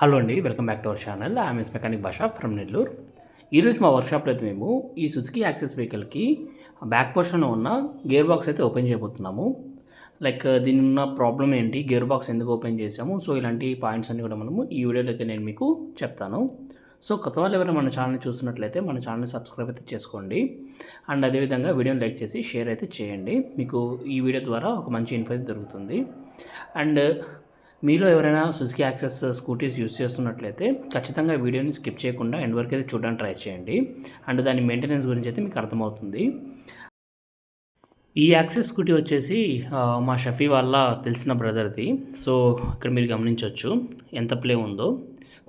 Hello అండి welcome back to our channel I M S mechanic Basha from Nellore ఈరోజు మా వర్క్షాప్లో అయితే మేము ఈ సుజుకి యాక్సెస్ వెహికల్కి బ్యాక్ పోర్షన్లో ఉన్న గేర్ బాక్స్ అయితే ఓపెన్ చేయబోతున్నాము. లైక్ uh, దీని ఉన్న ప్రాబ్లం ఏంటి గేర్ బాక్స్ ఎందుకు ఓపెన్ చేసాము సో ఇలాంటి పాయింట్స్ అన్ని కూడా మనము ఈ వీడియోలో అయితే నేను మీకు చెప్తాను. సో కొత్త వాళ్ళు ఎవరైనా మన ఛానల్ని చూస్తున్నట్లయితే మన ఛానల్ని సబ్స్క్రైబ్ అయితే చేసుకోండి. అండ్ అదేవిధంగా వీడియోని లైక్ చేసి షేర్ అయితే చేయండి. మీకు ఈ వీడియో ద్వారా ఒక మంచి ఇన్ఫో అయితే దొరుకుతుంది. అండ్ మీలో ఎవరైనా సుజుకి యాక్సెస్ స్కూటీస్ యూస్ చేస్తున్నట్లయితే ఖచ్చితంగా వీడియోని స్కిప్ చేయకుండా ఎండ్ వరకు అయితే చూడడానికి ట్రై చేయండి. అండ్ దాని మెయింటెనెన్స్ గురించి అయితే మీకు అర్థమవుతుంది. ఈ యాక్సెస్ స్కూటీ వచ్చేసి మా షఫీ వాళ్ళ తెలిసిన బ్రదర్ది సో ఇక్కడ మీరు గమనించవచ్చు ఎంత ప్లే ఉందో.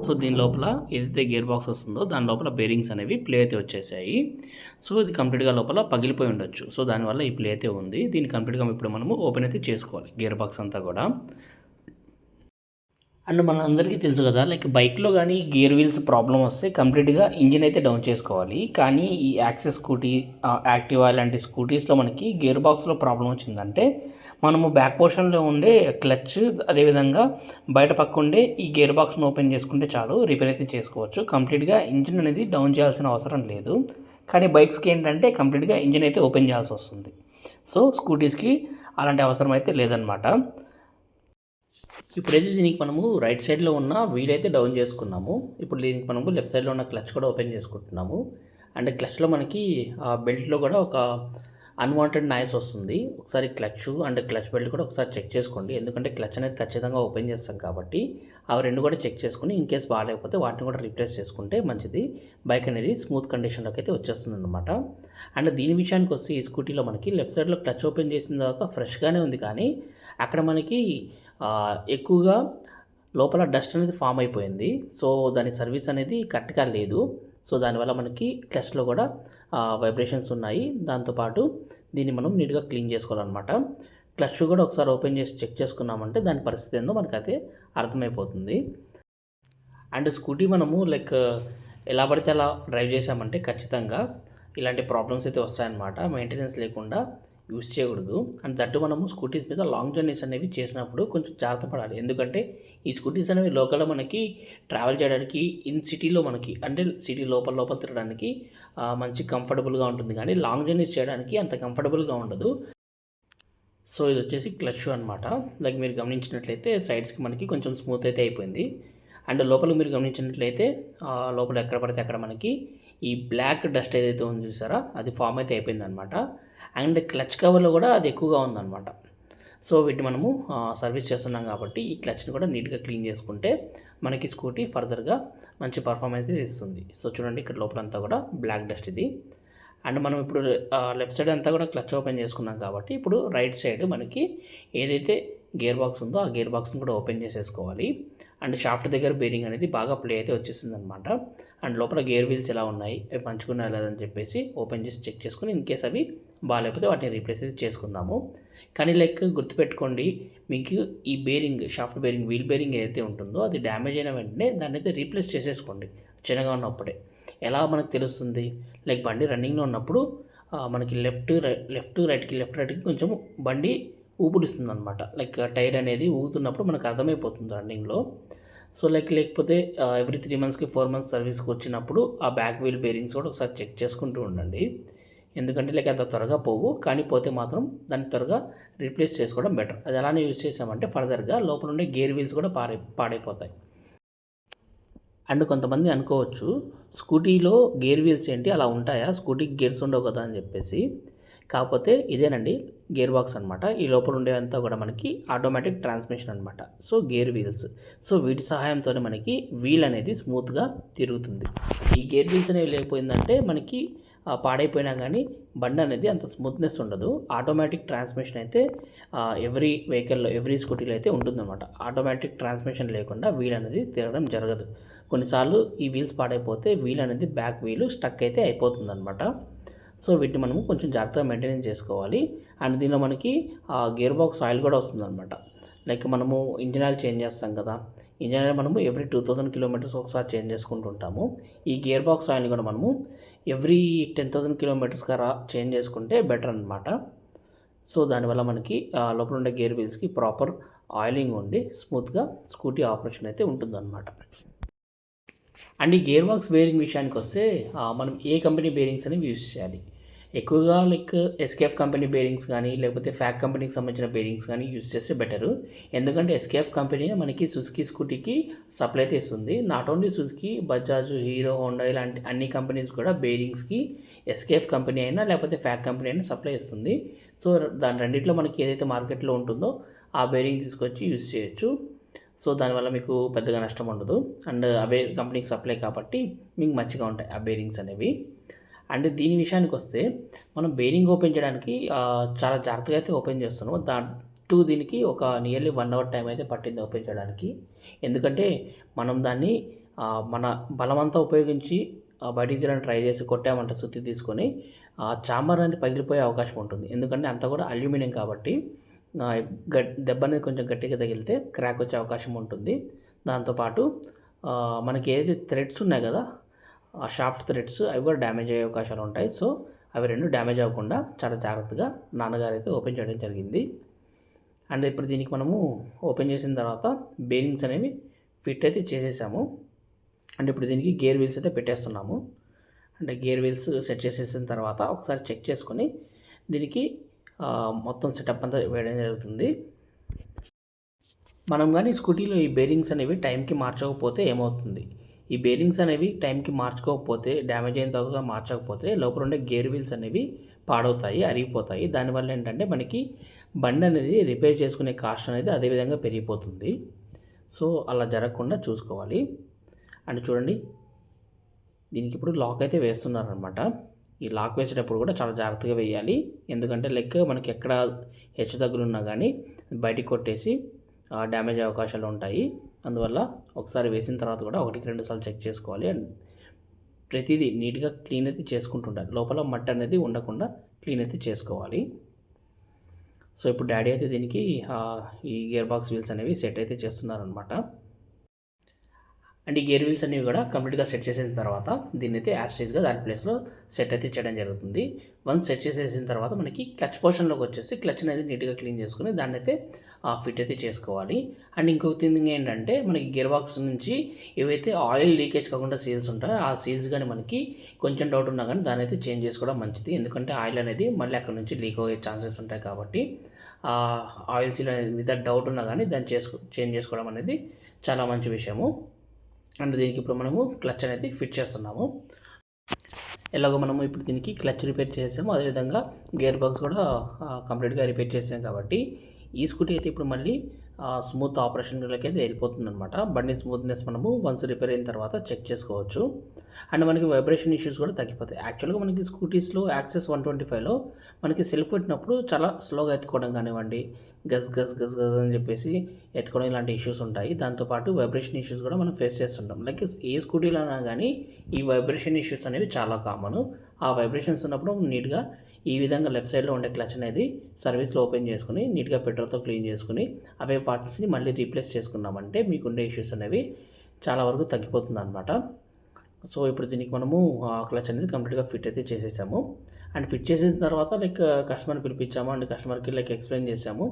సో దీని లోపల ఏదైతే గేర్ బాక్స్ వస్తుందో దాని లోపల బేరింగ్స్ అనేవి ప్లే అయితే వచ్చేసాయి. సో ఇది కంప్లీట్గా లోపల పగిలిపోయి ఉండొచ్చు. సో దానివల్ల ఈ ప్లే అయితే ఉంది. దీన్ని కంప్లీట్గా ఇప్పుడు మనము ఓపెన్ అయితే చేసుకోవాలి గేర్ బాక్స్ అంతా కూడా. అండ్ మన అందరికీ తెలుసు కదా లైక్ బైక్లో కానీ గేర్ వీల్స్ ప్రాబ్లం వస్తే కంప్లీట్గా ఇంజిన్ అయితే డౌన్ చేసుకోవాలి. కానీ ఈ యాక్సెస్ స్కూటీ యాక్టివా లాంటి స్కూటీస్లో మనకి గేర్ బాక్స్లో ప్రాబ్లం వచ్చిందంటే మనము బ్యాక్ పోర్షన్లో ఉండే క్లచ్ అదేవిధంగా బయట పక్క ఉండే ఈ గేర్ బాక్స్ను ఓపెన్ చేసుకుంటే చాలు రిపేర్ అయితే చేసుకోవచ్చు. కంప్లీట్గా ఇంజిన్ అనేది డౌన్ చేయాల్సిన అవసరం లేదు. కానీ బైక్స్కి ఏంటంటే కంప్లీట్గా ఇంజిన్ అయితే ఓపెన్ చేయాల్సి వస్తుంది. సో స్కూటీస్కి అలాంటి అవసరం అయితే లేదనమాట ఇప్పుడైతే దీనికి మనము రైట్ సైడ్లో ఉన్న వీల్ అయితే డౌన్ చేసుకున్నాము. ఇప్పుడు దీనికి మనము లెఫ్ట్ సైడ్లో ఉన్న క్లచ్ కూడా ఓపెన్ చేసుకుంటున్నాము. అండ్ క్లచ్లో మనకి ఆ బెల్ట్లో కూడా ఒక అన్వాంటెడ్ నాయిస్ వస్తుంది. ఒకసారి క్లచ్ అండ్ క్లచ్ బెల్ట్ కూడా ఒకసారి చెక్ చేసుకోండి. ఎందుకంటే క్లచ్ అనేది ఖచ్చితంగా ఓపెన్ చేస్తాం కాబట్టి అవి రెండు కూడా చెక్ చేసుకుని ఇన్ కేస్ బాగాలేకపోతే వాటిని కూడా రీప్లేస్ చేసుకుంటే మంచిది. బైక్ అనేది స్మూత్ కండిషన్లోకి అయితే వచ్చేస్తుంది అనమాట అండ్ దీని విషయానికి వస్తే ఈ స్కూటీలో మనకి లెఫ్ట్ సైడ్లో క్లచ్ ఓపెన్ చేసిన తర్వాత ఫ్రెష్గానే ఉంది కానీ అక్కడ మనకి ఎక్కువగా లోపల డస్ట్ అనేది ఫామ్ అయిపోయింది. సో దాని సర్వీస్ అనేది కరెక్ట్గా లేదు. సో దానివల్ల మనకి క్లచ్లో కూడా వైబ్రేషన్స్ ఉన్నాయి. దాంతోపాటు దీన్ని మనం నీట్గా క్లీన్ చేసుకోవాలన్నమాట. క్లచ్ కూడా ఒకసారి ఓపెన్ చేసి చెక్ చేసుకున్నామంటే దాని పరిస్థితి ఏందో మనకైతే అర్థమైపోతుంది. అండ్ స్కూటీ మనము లైక్ ఎలా పడితే అలా డ్రైవ్ చేసామంటే ఖచ్చితంగా ఇలాంటి ప్రాబ్లమ్స్ అయితే వస్తాయన్నమాట. మెయింటెనెన్స్ లేకుండా యూస్ చేయకూడదు. అండ్ దట్టు మనము స్కూటీస్ మీద లాంగ్ జర్నీస్ అనేవి చేసినప్పుడు కొంచెం జాగ్రత్త పడాలి. ఎందుకంటే ఈ స్కూటీస్ అనేవి లోకల్లో మనకి ట్రావెల్ చేయడానికి ఇన్ సిటీలో మనకి అంటే సిటీ లోపల లోపల తిరగడానికి మంచి కంఫర్టబుల్గా ఉంటుంది. కానీ లాంగ్ జర్నీస్ చేయడానికి అంత కంఫర్టబుల్గా ఉండదు. సో ఇది వచ్చేసి క్లచ్ అనమాట లైక్ మీరు గమనించినట్లయితే సైడ్స్కి మనకి కొంచెం స్మూత్ అయితే అయిపోయింది. అండ్ లోపల మీరు గమనించినట్లయితే లోపల ఎక్కడ పడితే అక్కడ మనకి ఈ బ్లాక్ డస్ట్ ఏదైతే ఉందో చూసారా అది ఫామ్ అయితే అయిపోయింది అనమాట అండ్ క్లచ్ కవర్లో కూడా అది ఎక్కువగా ఉందన్నమాట. సో వీటిని మనము సర్వీస్ చేస్తున్నాం కాబట్టి ఈ క్లచ్ని కూడా నీట్గా క్లీన్ చేసుకుంటే మనకి స్కూటీ ఫర్దర్గా మంచి పర్ఫార్మెన్స్ ఇస్తుంది. సో చూడండి ఇక్కడ లోపలంతా కూడా బ్లాక్ డస్ట్ ఇది. అండ్ మనం ఇప్పుడు లెఫ్ట్ సైడ్ అంతా కూడా క్లచ్ ఓపెన్ చేసుకున్నాం కాబట్టి ఇప్పుడు రైట్ సైడ్ మనకి ఏదైతే గేర్ బాక్స్ ఉందో ఆ గేర్ బాక్స్ని కూడా ఓపెన్ చేసేసుకోవాలి. అండ్ షాఫ్ట్ దగ్గర బేరింగ్ అనేది బాగా ప్లే అయితే వచ్చేసింది అనమాట అండ్ లోపల గేర్ వీల్స్ ఎలా ఉన్నాయి అవి పంచుకున్నా లేదని చెప్పేసి ఓపెన్ చేసి చెక్ చేసుకుని ఇన్ కేస్ అవి బాగాలేకపోతే వాటిని రీప్లేస్ అయితే చేసుకుందాము. కానీ లైక్ గుర్తుపెట్టుకోండి మీకు ఈ bearing shaft bearing wheel bearing ఏదైతే ఉంటుందో అది డ్యామేజ్ అయిన వెంటనే దాన్ని అయితే రీప్లేస్ చేసేసుకోండి చిన్నగా ఉన్నప్పుడే. ఎలా మనకు తెలుస్తుంది? లైక్ బండి రన్నింగ్లో ఉన్నప్పుడు మనకి లెఫ్ట్ లెఫ్ట్ రైట్కి లెఫ్ట్ రైట్కి కొంచెం బండి ఊపుడిస్తుంది అనమాట లైక్ టైర్ అనేది ఊగుతున్నప్పుడు మనకు అర్థమైపోతుంది రన్నింగ్లో. సో లైక్ లేకపోతే ఎవ్రీ త్రీ మంత్స్కి ఫోర్ మంత్స్ సర్వీస్కి వచ్చినప్పుడు ఆ బ్యాక్ వీల్ బేరింగ్స్ కూడా ఒకసారి చెక్ చేసుకుంటూ ఉండండి. ఎందుకంటే లైక్ అంత త్వరగా పోవు. కానీ పోతే మాత్రం దాన్ని త్వరగా రీప్లేస్ చేసుకోవడం బెటర్. అది అలానే యూజ్ చేసామంటే ఫర్దర్గా లోపల ఉండే గేర్ వీల్స్ కూడా పాడై పాడైపోతాయి. అండ్ కొంతమంది అనుకోవచ్చు స్కూటీలో గేర్ వీల్స్ ఏంటి? అలా ఉంటాయా? స్కూటీకి గేర్స్ ఉండవు కదా అని చెప్పేసి. కాకపోతే ఇదేనండి గేర్ బాక్స్ అనమాట ఈ లోపల ఉండేవంతా కూడా మనకి ఆటోమేటిక్ ట్రాన్స్మిషన్ అనమాట సో గేర్ వీల్స్. సో వీటి సహాయంతోనే మనకి వీల్ అనేది స్మూత్గా తిరుగుతుంది. ఈ గేర్ వీల్స్ అనేవి లేకపోయిందంటే మనకి పాడైపోయినా కానీ బండి అనేది అంత స్మూత్నెస్ ఉండదు. ఆటోమేటిక్ ట్రాన్స్మిషన్ అయితే ఎవ్రీ వెహికల్లో ఎవ్రీ స్కూటీలో అయితే ఉంటుందన్నమాట. ఆటోమేటిక్ ట్రాన్స్మిషన్ లేకుండా వీల్ అనేది తిరగడం జరగదు. కొన్నిసార్లు ఈ వీల్స్ పాడైపోతే వీల్ అనేది బ్యాక్ వీలు స్టక్ అయితే అయిపోతుందన్నమాట. సో వీటిని మనము కొంచెం జాగ్రత్తగా మెయింటైన్ చేసుకోవాలి. అండ్ దీనిలో మనకి గేర్ బాక్స్ ఆయిల్ కూడా వస్తుందన్నమాట. లైక్ మనము ఇంజిన్ ఆయిల్ చేంజ్ చేస్తాం కదా. ఇంజిన్ ఆయిల్ మనము ఎవ్రీ టూ థౌసండ్ కిలోమీటర్స్ ఒకసారి చేంజ్ చేసుకుంటూ ఉంటాము. ఈ గేర్ బాక్స్ ఆయిల్ని కూడా మనము ఎవ్రీ టెన్ థౌసండ్ కిలోమీటర్స్ కరా చేంజ్ చేసుకుంటే బెటర్ అనమాట సో దానివల్ల మనకి లోపల ఉండే గేర్ వీల్స్కి ప్రాపర్ ఆయిలింగ్ ఉండి స్మూత్గా స్కూటీ ఆపరేషన్ అయితే ఉంటుందన్నమాట. అండ్ ఈ గేర్ బాక్స్ బేరింగ్ విషయానికి వస్తే మనం ఏ కంపెనీ బేరింగ్స్ అనేవి యూస్ చేయాలి? ఎక్కువగా లైక్ ఎస్కేఎఫ్ కంపెనీ బేరింగ్స్ కానీ లేకపోతే ఫ్యాక్ కంపెనీకి సంబంధించిన బేరింగ్స్ కానీ యూస్ చేస్తే బెటరు ఎందుకంటే ఎస్కేఎఫ్ కంపెనీ మనకి సుజుకి స్కూటీకి సప్లై చేస్తుంది. ఇస్తుంది not only Suzuki Bajaj Hero Honda ఇలాంటి అన్ని కంపెనీస్ కూడా బేరింగ్స్కి ఎస్కేఎఫ్ కంపెనీ అయినా లేకపోతే ఫ్యాక్ కంపెనీ అయినా సప్లై ఇస్తుంది సో దాని రెండిట్లో మనకి ఏదైతే మార్కెట్లో ఉంటుందో ఆ బేరింగ్ తీసుకొచ్చి యూస్ చేయొచ్చు. సో దానివల్ల మీకు పెద్దగా నష్టం ఉండదు. అండ్ అవే కంపెనీకి సప్లై కాబట్టి మీకు మంచిగా ఉంటాయి ఆ బేరింగ్స్ అనేవి. అండ్ దీని విషయానికి వస్తే మనం బేరింగ్ ఓపెన్ చేయడానికి చాలా జాగ్రత్తగా అయితే ఓపెన్ చేస్తున్నాం దా టూ దీనికి ఒక నియర్లీ వన్ అవర్ టైం అయితే పట్టింది ఓపెన్ చేయడానికి. ఎందుకంటే మనం దాన్ని మన బలమంతా ఉపయోగించి బయటికి తీయడానికి ట్రై చేసి కొట్టామంటే సుత్తి తీసుకొని ఆ చాంబర్ అనేది పగిలిపోయే అవకాశం ఉంటుంది. ఎందుకంటే అంతా కూడా అల్యూమినియం కాబట్టి గట్ దెబ్బ అనేది కొంచెం గట్టిగా తగిలితే క్రాక్ వచ్చే అవకాశం ఉంటుంది. దాంతోపాటు మనకి ఏదైతే థ్రెడ్స్ ఉన్నాయి కదా ఆ షాఫ్ట్ థ్రెడ్స్ అవి కూడా డ్యామేజ్ అయ్యే అవకాశాలు ఉంటాయి. సో అవి రెండు డ్యామేజ్ అవ్వకుండా చాలా జాగ్రత్తగా నాన్నగారు అయితే ఓపెన్ చేయడం జరిగింది. అండ్ ఇప్పుడు దీనికి మనము ఓపెన్ చేసిన తర్వాత బేరింగ్స్ అనేవి ఫిట్ అయితే చేసేసాము. అండ్ ఇప్పుడు దీనికి గేర్ వీల్స్ అయితే పెట్టేస్తున్నాము. అంటే గేర్ వీల్స్ సెట్ చేసేసిన తర్వాత ఒకసారి చెక్ చేసుకొని దీనికి మొత్తం సెటప్ అంతా వేయడం జరుగుతుంది. మనం కానీ స్కూటీలో ఈ బేరింగ్స్ అనేవి టైంకి మార్చకపోతే ఏమవుతుంది? ఈ బేరింగ్స్ అనేవి టైంకి మార్చుకోకపోతే డ్యామేజ్ అయిన తర్వాత మార్చకపోతే లోపల ఉండే గేర్ వీల్స్ అనేవి పాడవుతాయి అరిగిపోతాయి. దానివల్ల ఏంటంటే మనకి బండి అనేది రిపేర్ చేసుకునే కాస్ట్ అనేది అదేవిధంగా పెరిగిపోతుంది. సో అలా జరగకుండా చూసుకోవాలి. అండ్ చూడండి దీనికి ఇప్పుడు లాక్ అయితే వేస్తున్నారనమాట ఈ లాక్ వేసేటప్పుడు కూడా చాలా జాగ్రత్తగా వేయాలి. ఎందుకంటే లెక్క మనకి ఎక్కడ హెచ్చు తగ్గులు ఉన్నా కానీ బయటికి కొట్టేసి డ్యామేజ్ అయ్యే అవకాశాలు ఉంటాయి. అందువల్ల ఒకసారి వేసిన తర్వాత కూడా ఒకటికి రెండు సార్లు చెక్ చేసుకోవాలి. అండ్ ప్రతిదీ నీట్గా క్లీన్ అయితే చేసుకుంటుండాలి లోపల మట్టి అనేది ఉండకుండా క్లీన్ అయితే చేసుకోవాలి. సో ఇప్పుడు డాడీ అయితే దీనికి ఈ గేర్ బాక్స్ వీల్స్ అనేవి సెట్ అయితే చేస్తున్నారనమాట అండ్ ఈ గేర్ వీల్స్ అనేవి కూడా కంప్లీట్గా సెట్ చేసిన తర్వాత దీన్ని అయితే యాస్టేజ్గా దాని ప్లేస్లో సెట్ అయితే చేయడం జరుగుతుంది. వన్స్ సెట్ చేసేసిన తర్వాత మనకి క్లచ్ పోర్షన్లోకి వచ్చేసి క్లచ్ అనేది నీట్గా క్లీన్ చేసుకుని దాన్ని అయితే ఫిట్ అయితే చేసుకోవాలి. అండ్ ఇంకొక థింగ్ ఏంటంటే మనకి గేర్ బాక్స్ నుంచి ఏవైతే ఆయిల్ లీకేజ్ కాకుండా సీల్స్ ఉంటాయో ఆ సీల్స్ కానీ మనకి కొంచెం డౌట్ ఉన్నా కానీ దాన్ని అయితే చేంజ్ చేసుకోవడం మంచిది. ఎందుకంటే ఆయిల్ అనేది మళ్ళీ అక్కడ నుంచి లీక్ అయ్యే ఛాన్సెస్ ఉంటాయి కాబట్టి ఆయిల్ సీల్ అనేది మీద డౌట్ ఉన్నా కానీ దాన్ని చేసుకో చేంజ్ చేసుకోవడం అనేది చాలా మంచి విషయము. అండ్ దీనికి ఇప్పుడు మనము క్లచ్ అనేది ఫిట్ చేస్తున్నాము. ఎలాగో మనము ఇప్పుడు దీనికి క్లచ్ రిపేర్ చేసాము. అదేవిధంగా గేర్ బాక్స్ కూడా కంప్లీట్గా రిపేర్ చేసాం కాబట్టి ఈ స్కూటీ అయితే ఇప్పుడు మళ్ళీ స్మూత్ ఆపరేషన్లోకి అయితే వెళ్ళిపోతుంది అనమాట బండి స్మూత్నెస్ మనము వన్స్ రిపేర్ అయిన తర్వాత చెక్ చేసుకోవచ్చు. అండ్ మనకి వైబ్రేషన్ ఇష్యూస్ కూడా తగ్గిపోతాయి. యాక్చువల్గా మనకి స్కూటీస్లో యాక్సెస్ వన్ ట్వంటీ ఫైవ్లో మనకి సెల్ఫ్ పెట్టినప్పుడు చాలా స్లోగా ఎత్తుకోవడం కానివ్వండి గజ్ గజ్ గజ్ గజ్ అని చెప్పేసి ఎత్తుకోవడం ఇలాంటి ఇష్యూస్ ఉంటాయి. దాంతోపాటు వైబ్రేషన్ ఇష్యూస్ కూడా మనం ఫేస్ చేస్తుంటాం. లైక్ ఏ స్కూటీలో అయినా కానీ ఈ వైబ్రేషన్ ఇష్యూస్ అనేవి చాలా కామన్. ఆ వైబ్రేషన్స్ ఉన్నప్పుడు నీట్గా ఈ విధంగా లెఫ్ట్ సైడ్లో ఉండే క్లచ్ అనేది సర్వీస్లో ఓపెన్ చేసుకుని నీట్గా పెట్రోల్తో క్లీన్ చేసుకుని అవే పార్ట్స్ని మళ్ళీ రీప్లేస్ చేసుకున్నామంటే మీకు ఉండే ఇష్యూస్ అనేవి చాలా వరకు తగ్గిపోతుంది అనమాట సో ఇప్పుడు దీనికి మనము క్లచ్ అనేది కంప్లీట్గా ఫిట్ అయితే చేసేసాము. అండ్ ఫిట్ చేసిన తర్వాత లైక్ కస్టమర్ పిలిపించాము. అండ్ కస్టమర్కి లైక్ ఎక్స్ప్లెయిన్ చేసాము.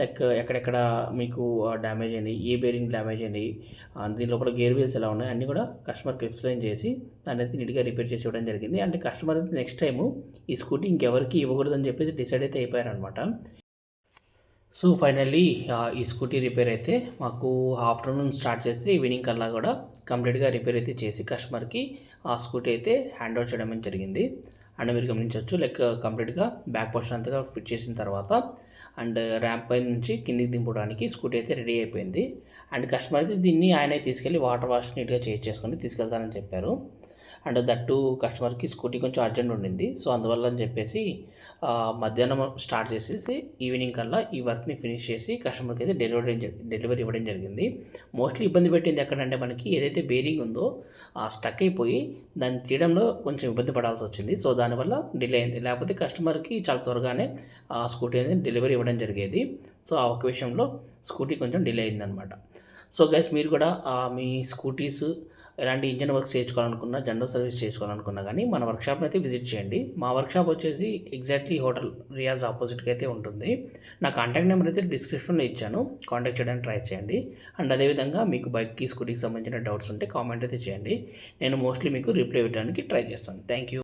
లైక్ ఎక్కడెక్కడ మీకు డ్యామేజ్ అయినాయి ఏ బేరింగ్ డ్యామేజ్ అయినాయి దీని లోపల గేర్ వీల్స్ ఎలా ఉన్నాయి అన్నీ కూడా కస్టమర్కి ఎక్స్ప్లెయిన్ చేసి దాన్ని అయితే నీట్గా రిపేర్ చేసి ఇవ్వడం జరిగింది. అంటే కస్టమర్ అయితే నెక్స్ట్ టైము ఈ స్కూటీ ఇంకెవరికి ఇవ్వకూడదని చెప్పేసి డిసైడ్ అయితే అయిపోయారనమాట సో ఫైనల్లీ ఈ స్కూటీ రిపేర్ అయితే మాకు ఆఫ్టర్నూన్ స్టార్ట్ చేసి ఈవినింగ్ కల్లా కూడా కంప్లీట్గా రిపేర్ అయితే చేసి కస్టమర్కి ఆ స్కూటీ అయితే హ్యాండ్ ఓవర్ చేయడం జరిగింది. అండ్ మీరు గమనించవచ్చు లైక్ కంప్లీట్గా బ్యాక్ పోర్షన్ అంతగా ఫిట్ చేసిన తర్వాత అండ్ ర్యాంప్ పై నుంచి కిందికి దింపడానికి స్కూటీ అయితే రెడీ అయిపోయింది. అండ్ కస్టమర్ అయితే దీన్ని ఆయనే తీసుకెళ్ళి వాటర్ వాష్ నీట్గా చేసుకొని తీసుకెళ్తానని చెప్పారు. అండ్ దట్టు కస్టమర్కి స్కూటీ కొంచెం అర్జెంట్ ఉండింది. సో అందువల్ల అని చెప్పేసి మధ్యాహ్నం స్టార్ట్ చేసేసి ఈవినింగ్ కల్లా ఈ వర్క్ని ఫినిష్ చేసి కస్టమర్కి అయితే డెలివరీ డెలివరీ ఇవ్వడం జరిగింది. మోస్ట్లీ ఇబ్బంది పెట్టింది ఎక్కడంటే మనకి ఏదైతే బేరింగ్ ఉందో ఆ స్టక్ అయిపోయి దాన్ని తీయడంలో కొంచెం ఇబ్బంది పడాల్సి వచ్చింది. సో దానివల్ల డిలే అయింది. లేకపోతే కస్టమర్కి చాలా త్వరగానే ఆ స్కూటీ అనేది డెలివరీ ఇవ్వడం జరిగేది. సో ఆ ఒక విషయంలో స్కూటీ కొంచెం డిలే అయిందనమాట. సో గైస్ మీరు కూడా మీ స్కూటీస్ ఎలాంటి ఇంజన్ వర్క్ చేయించుకోవాలనుకున్నా జనరల్ సర్వీస్ చేసుకోవాలనుకున్నా కానీ మన వర్క్షాప్ని అయితే విజిట్ చేయండి. మా వర్క్షాప్ వచ్చేసి ఎగ్జాక్ట్లీ హోటల్ రియాజ్ ఆపోజిట్కి అయితే ఉంటుంది. నా కాంటాక్ట్ నెంబర్ అయితే డిస్క్రిప్షన్లో ఇచ్చాను. కాంటాక్ట్ చేయడానికి ట్రై చేయండి. అండ్ అదేవిధంగా మీకు బైక్కి స్కూటీకి సంబంధించిన డౌట్స్ ఉంటే కామెంట్ అయితే చేయండి. నేను మోస్ట్లీ మీకు రిప్లై ఇవ్వడానికి ట్రై చేస్తాను. Thank you